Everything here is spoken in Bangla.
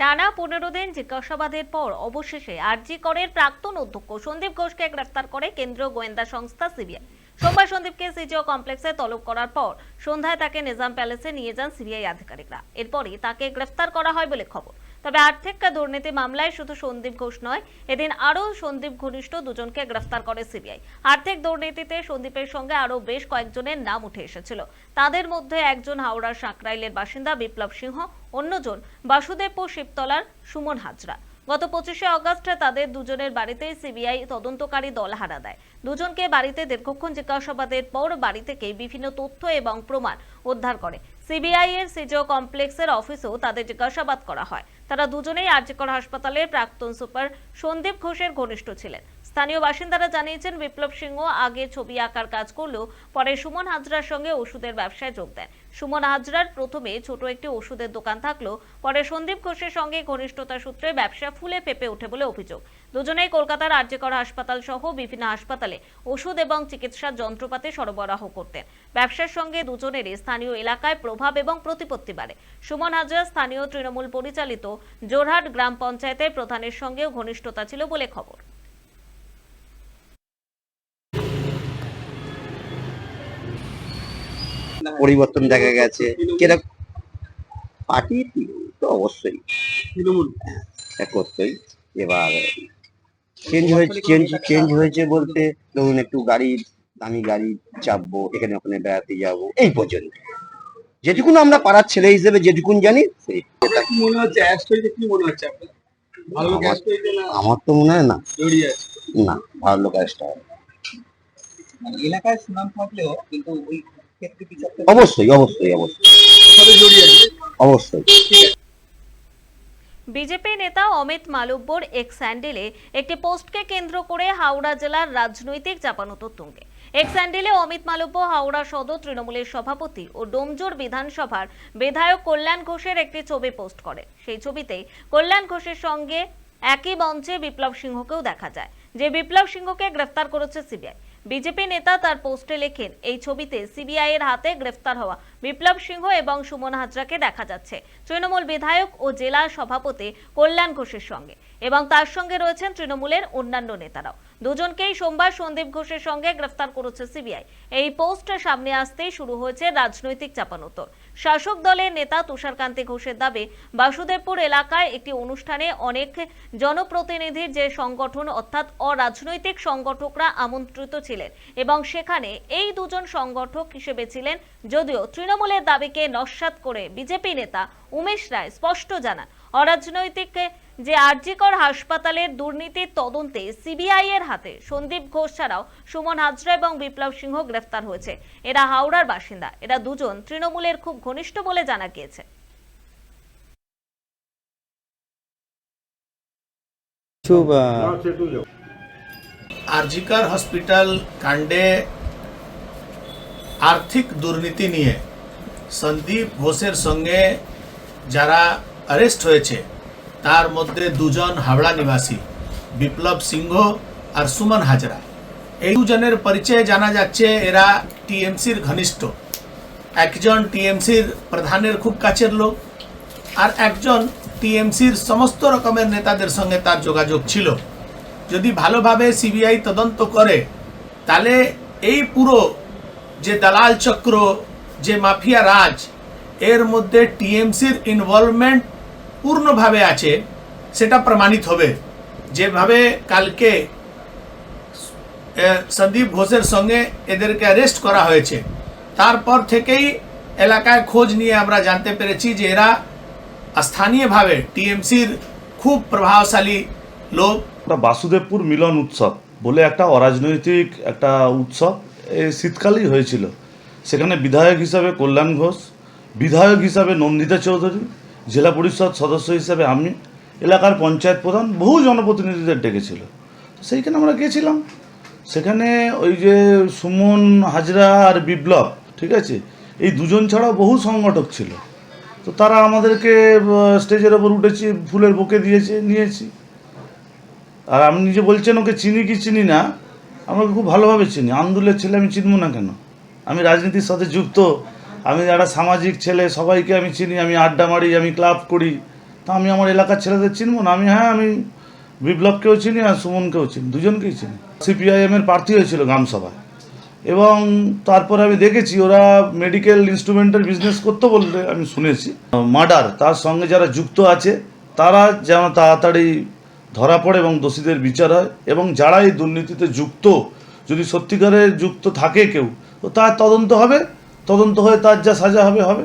টানা পনেরো দিন জিজ্ঞাসাবাদের পর অবশেষে আরজি করের প্রাক্তন অধ্যক্ষ সন্দীপ ঘোষকে গ্রেফতার করে কেন্দ্রীয় গোয়েন্দা সংস্থা সিবিআই। সোমবার সন্দীপকে সিজিও কমপ্লেক্সে তলব করার পর সন্ধ্যায় তাকে নিজাম প্যালেসে নিয়ে যান সিবিআই আধিকারিকরা। এরপরই তাকে গ্রেফতার করা হয় বলে খবর। তবে আর্থিক দুর্নীতি মামলায় শুধু সন্দীপ ঘোষ নয়, এদিন আরও সন্দীপ ঘনিষ্ঠ দুজনকে গ্রেফতার করে সিবিআই। আর্থিক দুর্নীতিতে সন্দীপের সঙ্গে আরও বেশ কয়েকজনের নাম উঠে এসেছিল। তাদের মধ্যে একজন হাওড়ার সাঁকরাইলের বাসিন্দা বিপ্লব সিংহ, অন্যজন বাসুদেবপুর শিবতলার সুমন হাজরা। গত পঁচিশে অগস্ট তাদের দুজনের বাড়িতে সিবিআই তদন্তকারী দল হারা দেয়। দুজনকে বাড়িতে দীর্ঘক্ষণ জিজ্ঞাসাবাদের পর বাড়ি থেকে বিভিন্ন তথ্য এবং প্রমাণ উদ্ধার করে। সিবিআই এর সিজিও কমপ্লেক্সের অফিসেও তাদের জিজ্ঞাসাবাদ করা হয়। তারা দুজনেই আর্যকর হাসপাতালের প্রাক্তন সুপার সন্দীপ ঘোষের ঘনিষ্ঠ ছিলেন। স্থানীয় বাসিন্দারা জানিয়েছেন, বিপ্লব সিংহ আগে ছবি আঁকার কাজ করলেও পরে সুমন হাজরার সঙ্গে ওষুধের ব্যবসায় যোগ দেন। সুমন হাজরার প্রথমে ছোট একটি ওষুধের দোকান থাকলেও পরে সন্দীপ ঘোষের সঙ্গে ঘনিষ্ঠতা সূত্রে ব্যবসা ফুলে ফেপে ওঠে বলে অভিযোগ। দুজনেই কলকাতার আরজিকর হাসপাতাল সহ বিভিন্ন হাসপাতালে ওষুধ এবং চিকিৎসার যন্ত্রপাতি সরবরাহ করতেন। ব্যবসার সঙ্গে দুজনেরই স্থানীয় এলাকায় প্রভাব এবং প্রতিপত্তি বাড়ে। সুমন হাজরা স্থানীয় তৃণমূল পরিচালিত জোরহাট গ্রাম পঞ্চায়েতের প্রধানের সঙ্গেও ঘনিষ্ঠতা ছিল বলে খবর। পরিবর্তন দেখা গেছে। কীরকম পার্টি তো অবশ্যই। তৃণমূল। তা এবার চেঞ্জ হয়েছে চেঞ্জ চেঞ্জ হয়েছে বলতে ধরুন একটু গাড়ি দামি গাড়ি চাপবো এখানে ওখানে বেড়াতে যাব এই পর্যন্ত। যেটুকুন আমরা পাড়ার ছেলে হিসেবে যেটুকুন জানি সেই মনে হচ্ছে কি মনে হচ্ছে আপনার? ভালো লোক আমার- তো মনে হয় না। না ভালো লোক এলাকায় সুনাম থাকলেও কিন্তু ওই অবশ্যই অবশ্যই অবশ্যই। অবশ্যই। বিজেপি নেতা অমিত মালব্যর এক্স স্যান্ডেলে একটি পোস্টকে কেন্দ্র করে হাওড়া জেলার রাজনৈতিক চাপানোতর তুঙ্গে। এক্স স্যান্ডেলে অমিত মালব্য হাওড়া সদর তৃণমূলের সভাপতি ও ডোমজোর বিধানসভার বিধায়ক কল্যাণ ঘোষের একটি ছবি পোস্ট করে। সেই ছবিতে কল্যাণ ঘোষের সঙ্গে একই মঞ্চে বিপ্লব সিংহকেও দেখা যায়। যে বিপ্লব সিংহকে গ্রেফতার করেছে সিবিআই। বিজেপি নেতা তার পোস্টে লেখেন, এই ছবিতে সিবিআই এর হাতে গ্রেফতার হওয়া বিপ্লব সিংহ এবং সুমন হাজরাকে দেখা যাচ্ছে। তৃণমূল বিধায়ক ও জেলা সভাপতি কল্যাণ ঘোষের সঙ্গে এবং তার সঙ্গে রয়েছেন তৃণমূলের অন্যান্য নেতারাও। দুজনকেই সোমবার সন্দীপ ঘোষের সঙ্গে গ্রেফতার করেছে সিবিআই। এই পোস্ট সামনে আসতেই শুরু হয়েছে রাজনৈতিক চাপানোতর। শাসক দলের নেতা তুষারকান্তি ঘোষের দাবি, বাসুদেবপুর এলাকায় একটি অনুষ্ঠানে অনেক জনপ্রতিনিধির যে সংগঠন, অর্থাৎ অরাজনৈতিক সংগঠকরা আমন্ত্রিত ছিলেন এবং সেখানে এই দুজন সংগঠক হিসেবে ছিলেন যদিও তৃণমূলের দাবিকে নস্বাত করে বিজেপি নেতা উমেশ রায় স্পষ্ট জানান, অরাজনৈতিক যে আরজিকর হাসপাতালের দুর্নীতির তদন্তে সিবিআই এর হাতে সন্দীপ ঘোষ ছাড়াও সুমন হাজরা এবং বিপ্লব সিংহ গ্রেফতার হয়েছে। এরা হাওড়ার বাসিন্দা। এরা দুজন তৃণমূলের খুব ঘনিষ্ঠ বলে জানা গিয়েছে। আরজিকার হসপিটাল কাণ্ডে আর্থিক দুর্নীতি নিয়ে সন্দীপ ঘোষের সঙ্গে যারা অ্যারেস্ট হয়েছে তার মধ্যে দুজন হাওড়া নিবাসী, বিপ্লব সিংহ আর সুমন হাজরা। এই দুজনের পরিচয় জানা যাচ্ছে এরা টিএমসির ঘনিষ্ঠ। একজন টিএমসির প্রধানের খুব কাছের লোক আর একজন টিএমসির সমস্ত রকমের নেতাদের সঙ্গে তার যোগাযোগ ছিল। যদি ভালোভাবে সিবিআই তদন্ত করে, তাহলে এই পুরো যে দালাল চক্র, যে মাফিয়া রাজ, এর মধ্যে টিএমসির ইনভলভমেন্ট পূর্ণভাবে আছে, সেটা প্রমাণিত হবে। যেভাবে কালকে সন্দীপ ঘোষের সঙ্গে এদেরকে অ্যারেস্ট করা হয়েছে, তারপর থেকেই এলাকায় খোঁজ নিয়ে আমরা জানতে পেরেছি যে এরা স্থানীয়ভাবে টিএমসির খুব প্রভাবশালী লোক। বাসুদেবপুর মিলন উৎসব বলে একটা অরাজনৈতিক একটা উৎসব এই শীতকালেই হয়েছিল। সেখানে বিধায়ক হিসাবে কল্যাণ ঘোষ, বিধায়ক হিসাবে নন্দিতা চৌধুরী জেলা পরিষদ সদস্য হিসাবে আমি, এলাকার পঞ্চায়েত প্রধান, বহু জনপ্রতিনিধিদের ডেকেছিল। সেইখানে আমরা গেছিলাম। সেখানে ওই যে সুমন, হাজরা আর বিপ্লব, ঠিক আছে? এই দুজন ছাড়াও বহু সংগঠক ছিল। তো তারা আমাদেরকে স্টেজের ওপর উঠেছি, ফুলের বুকে দিয়েছে, নিয়েছি। আর আপনি নিজে বলছেন, ওকে চিনি কি চিনি না? আমরা ওকে খুব ভালোভাবে চিনি। আন্দোলনের ছেলে আমি চিনবো না কেন? আমি রাজনীতির সাথে যুক্ত। আমি একটা সামাজিক ছেলে, সবাইকে আমি চিনি, আমি আড্ডা মারি, আমি ক্লাব করি, তা আমি আমার এলাকার ছেলেদের চিনবো না? আমি হ্যাঁ আমি বিপ্লবকেও চিনি আর সুমনকেও চিনি, দুজনকেই চিনি। সিপিআইএমের প্রার্থী হয়েছিল গ্রামসভায়। এবং তারপরে আমি দেখেছি, ওরা মেডিকেল ইনস্ট্রুমেন্টের বিজনেস করতে বললে আমি শুনেছি। মার্ডার, তার সঙ্গে যারা যুক্ত আছে, তারা যেন তাড়াতাড়ি ধরা পড়ে এবং দোষীদের বিচার হয়। এবং যারা এই দুর্নীতিতে যুক্ত, যদি সত্যিকারের যুক্ত থাকে কেউ, তো তার তদন্ত হবে। তদন্ত হয়ে তার যা সাজা হবে হবে।